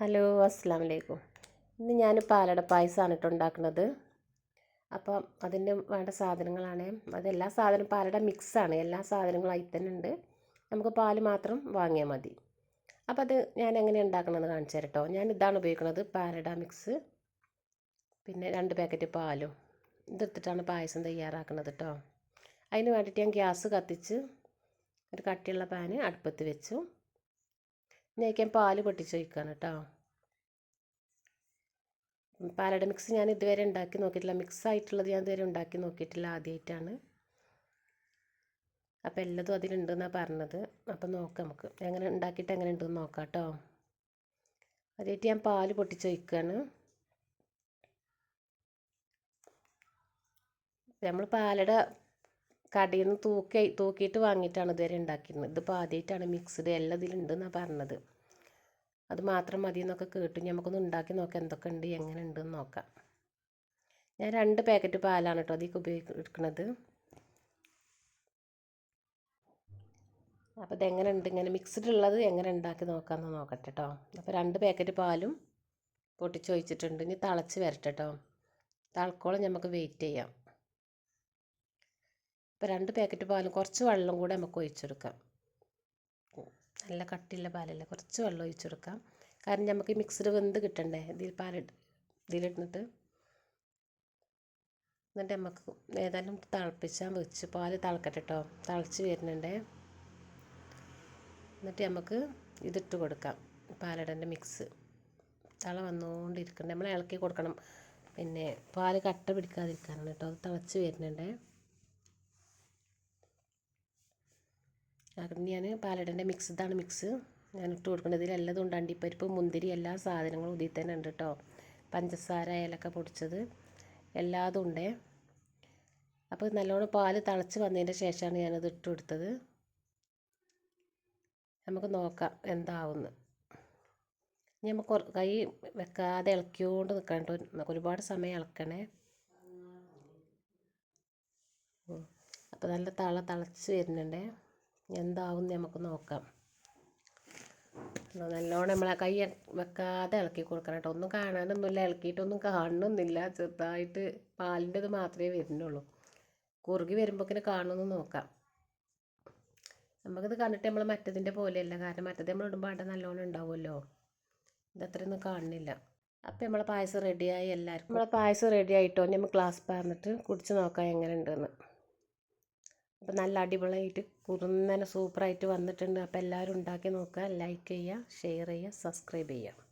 Hello അസ്സാം വലൈക്കും ഇന്ന് ഞാൻ പാലട പായസമാണ് കേട്ടോ ഉണ്ടാക്കുന്നത്. അപ്പം അതിന്റെ വേണ്ട സാധനങ്ങളാണ്. അതെല്ലാ സാധനം പാലട മിക്സാണ്. എല്ലാ സാധനങ്ങളും അതിൽ തന്നെ ഉണ്ട്. നമുക്ക് പാൽ മാത്രം വാങ്ങിയാൽ മതി. അപ്പോൾ അത് ഞാൻ എങ്ങനെ ഉണ്ടാക്കണമെന്ന് കാണിച്ചു തരാം കേട്ടോ ഞാൻ ഇതാണ് ഉപയോഗിക്കുന്നത് പാലട മിക്സ്. പിന്നെ രണ്ട് പാക്കറ്റ് പാലും. ഇതെടുത്തിട്ടാണ് പായസം തയ്യാറാക്കുന്നത് കേട്ടോ അതിന് വേണ്ടിയിട്ട് ഞാൻ ഗ്യാസ് കത്തിച്ച് ഒരു കട്ടിയുള്ള പാന് അടുപ്പത്ത് വെച്ചു. ഞാൻ പാൽ പൊട്ടിച്ച് വയ്ക്കുകയാണ് കേട്ടോ പാലട മിക്സ് ഞാൻ ഇതുവരെ ഉണ്ടാക്കി നോക്കിയിട്ടില്ല. മിക്സ് ആയിട്ടുള്ളത് ഞാൻ ഇതുവരെ ഉണ്ടാക്കി നോക്കിയിട്ടില്ല ആദ്യമായിട്ടാണ് അപ്പോൾ എല്ലതും അതിലുണ്ടെന്നാണ് പറഞ്ഞത്. അപ്പോൾ നോക്കാം നമുക്ക്. എങ്ങനെ ഉണ്ടാക്കിയിട്ട് എങ്ങനെ ഉണ്ടെന്ന് നോക്കാം കേട്ടോ ആദ്യമായിട്ട് ഞാൻ പാൽ പൊട്ടിച്ച് വയ്ക്കുകയാണ് നമ്മൾ പാലട കടയിൽ നിന്ന് തൂക്കി തൂക്കിയിട്ട് വാങ്ങിയിട്ടാണ് ഇതുവരെ ഉണ്ടാക്കിയിരുന്നത്. ഇതിപ്പോൾ ആദ്യമായിട്ടാണ് മിക്സ്ഡ് എല്ലാം ഇതിലുണ്ടെന്നാണ് പറഞ്ഞത്. അത് മാത്രം മതി എന്നൊക്കെ കേട്ടു നമുക്കൊന്ന് ഉണ്ടാക്കി നോക്കാം. എന്തൊക്കെ ഉണ്ട് എങ്ങനെ ഉണ്ടെന്ന് നോക്കാം. ഞാൻ രണ്ട് പാക്കറ്റ് പാലാണ് കേട്ടോ അതിലേക്ക് ഉപയോഗിക്കുന്നത് അപ്പോൾ ഇതെങ്ങനെ ഉണ്ട് ഇങ്ങനെ മിക്സ്ഡ് ഉള്ളത് എങ്ങനെ ഉണ്ടാക്കി നോക്കാമെന്ന് നോക്കട്ടെ കേട്ടോ അപ്പോൾ രണ്ട് പാക്കറ്റ് പാലും പൊട്ടിച്ച് ഒഴിച്ചിട്ടുണ്ട് ഇനി തിളച്ച് വരട്ടെ കേട്ടോ തളക്കോളം നമുക്ക് വെയിറ്റ് ചെയ്യാം. ഇപ്പോൾ രണ്ട് പാക്കറ്റ് പാലും കുറച്ച് വെള്ളം കൂടെ നമുക്ക് ഒഴിച്ചെടുക്കാം. നല്ല കട്ടിയുള്ള പാലല്ല? കുറച്ച് വെള്ളം ഒഴിച്ചെടുക്കാം കാരണം നമുക്ക് മിക്സ്ഡ് വെന്ത് കിട്ടണ്ടേ? ഇതിൽ പാലിട്ട് ഇതിലിട്ടിട്ട് എന്നിട്ട് നമുക്ക് ഏതായാലും തിളപ്പിച്ചാൽ വെച്ച് പാൽ തിളക്കട്ടെ കേട്ടോ തിളച്ച് വരുന്നുണ്ടേ. എന്നിട്ട് നമുക്ക് ഇതിട്ട് കൊടുക്കാം. പാലടന്റെ മിക്സ് തള വന്നുകൊണ്ടിരിക്കണം നമ്മൾ ഇളക്കി കൊടുക്കണം. പിന്നെ പാൽ കട്ട പിടിക്കാതിരിക്കാനാണ് കേട്ടോ. അത് തിളച്ച് വരുന്നുണ്ടേ. അതിന് ഞാൻ പാലടന്റെ മിക്സ് ഇതാണ് മിക്സ് ഞാൻ ഇട്ട് കൊടുക്കുന്നത്. ഇതിൽ എല്ലതും ഉണ്ട്. അണ്ടിപ്പരിപ്പ് മുന്തിരി എല്ലാ സാധനങ്ങളും ഇതിൽ തന്നെ ഉണ്ട് കേട്ടോ പഞ്ചസാര ഏലക്ക പൊടിച്ചത് എല്ലാതും ഉണ്ടേ. അപ്പോൾ നല്ലോണം പാൽ തിളച്ച് വന്നതിന്റെ ശേഷമാണ് ഞാനത് ഇട്ട് കൊടുത്തത്. നമുക്ക് നോക്കാം എന്താവുമെന്ന് നമുക്ക് കൈ വെക്കാതെ ഇളക്കിയോണ്ട് നിൽക്കണം കേട്ടോ ഒരുപാട് സമയം ഇളക്കണേ. അപ്പോൾ നല്ല തള തിളച്ച് വരുന്നുണ്ടേ. എന്താവും നമുക്ക് നോക്കാം. നല്ലോണം നമ്മളെ കൈ വെക്കാതെ ഇളക്കി കൊടുക്കണം കേട്ടോ. ഒന്നും കാണാനൊന്നുമില്ല. ഇളക്കിയിട്ടൊന്നും കാണണമെന്നില്ല ചെറുതായിട്ട് പാലിന്റെ ഇത് മാത്രമേ വരുന്നുള്ളൂ. കുറുകി വരുമ്പോഴേക്കിനെ കാണുമെന്ന് നോക്കാം. നമുക്കിത് കണ്ടിട്ട് നമ്മൾ മറ്റതിന്റെ പോലെയല്ല. കാരണം മറ്റത് നമ്മൾ ഇടുമ്പോൾ അവിടെ നല്ലോണം ഉണ്ടാവുമല്ലോ. ഇതത്രയൊന്നും കാണുന്നില്ല. അപ്പം നമ്മളെ പായസം റെഡിയായി എല്ലാവർക്കും. നമ്മളെ പായസം റെഡി ആയിട്ടോ? നമ്മൾ ഗ്ലാസ് പറഞ്ഞിട്ട് കുടിച്ച് നോക്കാം എങ്ങനെ ഉണ്ടെന്ന് അപ്പോൾ നല്ല അടിപൊളിയായിട്ട് കുറുന്നനെ സൂപ്പറായിട്ട് വന്നിട്ടുണ്ട്. അപ്പോൾ എല്ലാവരും ഉണ്ടാക്കി നോക്കുക ലൈക്ക് ചെയ്യുക ഷെയർ ചെയ്യുക സബ്സ്ക്രൈബ് ചെയ്യുക.